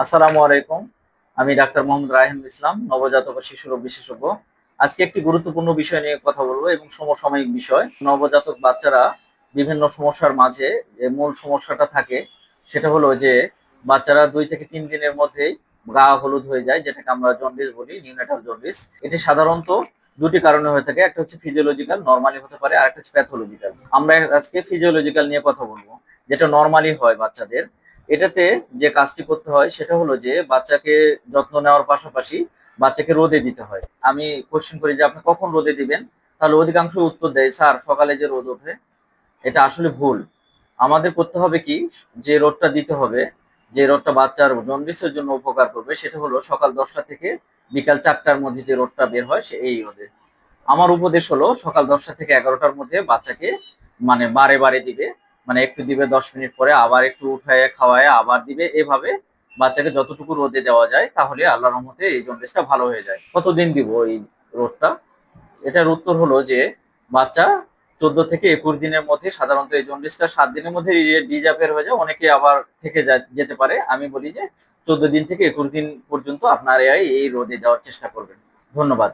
আসসালামু আলাইকুম। আমি ডাক্তার মোহাম্মদ রায়হান ইসলাম, নবজাতক শিশু রোগ বিশেষজ্ঞ। আজকে একটি গুরুত্বপূর্ণ বিষয় নিয়ে কথা বলব এবং সমসাময়িক বিষয়। নবজাতক বাচ্চারা বিভিন্ন সমস্যার মাঝে যে মূল সমস্যাটা থাকে, সেটা হলো যে বাচ্চারা দুই থেকে তিন দিনের মধ্যেই গা হলুদ হয়ে যায়, যেটাকে আমরা জন্ডিস বলি, নিউনেটাল জন্ডিস। এটি সাধারণত দুটি কারণে হয়ে থাকে, একটা হচ্ছে ফিজিওলজিক্যাল নর্মালি হতে পারে আর একটা হচ্ছে প্যাথোলজিক্যাল আমরা আজকে ফিজিওলজিক্যাল নিয়ে কথা বলব, যেটা নর্মালি হয় বাচ্চাদের। এটাতে যে কাজটি করতে হয় সেটা হলো যে বাচ্চাকে যত্ন নেওয়ার পাশাপাশি বাচ্চাকে রোদে দিতে হয়। আমি কোশ্চেন করি যে আপনি কখন রোদে দিবেন? তাহলে অধিকাংশ উত্তর দেয়, স্যার, সকালে যে রোদ ওঠে, এটা আসলে ভুল। আমাদের করতে হবে কি? যে রোদটা দিতে হবে, যে রোদটা বাচ্চার জন্ডিসের জন্য উপকার করবে, সেটা হলো সকাল দশটা থেকে বিকাল চারটার মধ্যে যে রোদটা বের হয়, সে এই রোদে। আমার উপদেশ হলো সকাল দশটা থেকে এগারোটার মধ্যে বাচ্চাকে মানে বারে বারে দিবে। মানে একটু দিবে দশ মিনিট পরে, আবার একটু উঠায় খাওয়ায় আবার দিবে। এভাবে বাচ্চাকে যতটুকু রোদে দেওয়া যায়, তাহলে আল্লাহ রহমতে এই জন্ডিসটা ভালো হয়ে যায়। কতদিন দিব এই রোদটা? এটার উত্তর হলো যে, বাচ্চা চোদ্দ থেকে একুশ দিনের মধ্যে সাধারণত এই জন্ডিসটা সাত দিনের মধ্যে ডিজাপের হয়ে যায়। অনেকে আবার থেকে যেতে পারে। আমি বলি যে, চোদ্দ দিন থেকে একুশ দিন পর্যন্ত আপনারা এই রোদে দেওয়ার চেষ্টা করবেন। ধন্যবাদ।